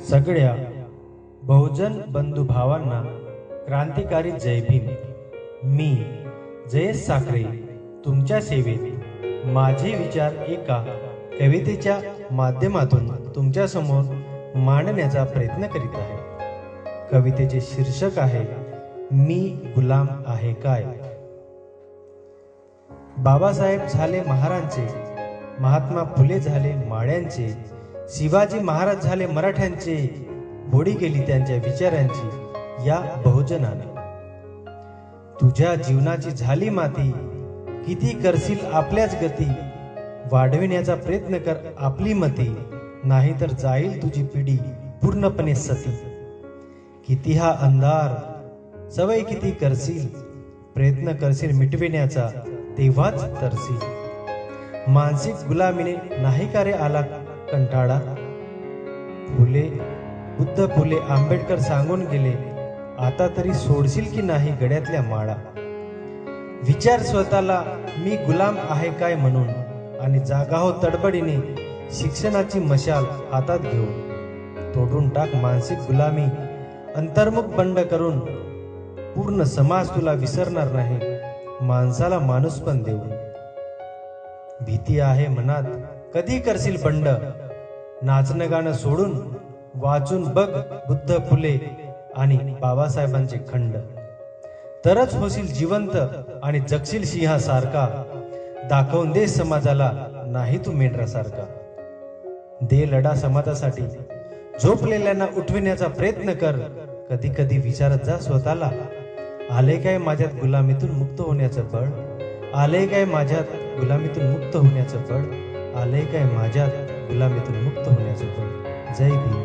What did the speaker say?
सगळ्या बहुजन बंधुभावांना क्रांतिकारी जय भीम. मी जयेश साखरे तुमच्या सेवेत माझे विचार एका कवितेच्या माध्यमातून तुमच्यासमोर मांडण्याचा प्रयत्न करीत आहे. कवितेचे शीर्षक आहे मी गुलाम आहे काय? बाबासाहेब झाले महारांचे महात्मा फुले झाले माळ्यांचे शिवाजी महाराज झाले मराठ्यांचे होडी गेली त्यांच्या विचारांची या बहुजनाने. तुझ्या जीवनाची झाली माती किती करशील आपल्याच गती वाढविण्याचा प्रयत्न कर आपली मती नाहीतर जाईल तुझी पिढी पूर्णपणे सती. किती हा अंधार सवय किती करशील प्रयत्न करशील मिटविण्याचा तेव्हाच तरशील. मानसिक गुलामीने नाही का रे आला कंटाळा फुले बुद्ध फुले आंबेडकर सांगून गेले आता तरी सोडशील की नाही गड्यातल्या माळा? विचार स्वतःला मी गुलाम आहे काय म्हणून? आणि जागा हो तडबडीने शिक्षणाची मशाल हातात घेऊन. तोडून टाक मानसिक गुलामी अंतर्मुख बंड करून. पूर्ण समाज तुला विसरणार नाही माणसाला माणूस पण देऊन. भीती आहे मनात कधी करशील बंड? नाचणं गाणं सोडून वाचून बघ बुद्ध फुले आणि बाबासाहेबांचे खंड. तरच होशील जिवंत आणि जगशील सिंहासारखा. दाखवून दे समाजाला नाही तू मेंढरासारखा. दे लढा समाजासाठी. झोपलेल्यांना उठविण्याचा प्रयत्न कर. कधी कधी विचारत जा स्वतःला. आले काय माझ्यात गुलामीतून मुक्त होण्याचं बळ? आले काय माझ्यात गुलामीतून मुक्त होण्याचं बळ? आले काय? माझ्यात गुलामीतून मुक्त होण्याचं जय भीम.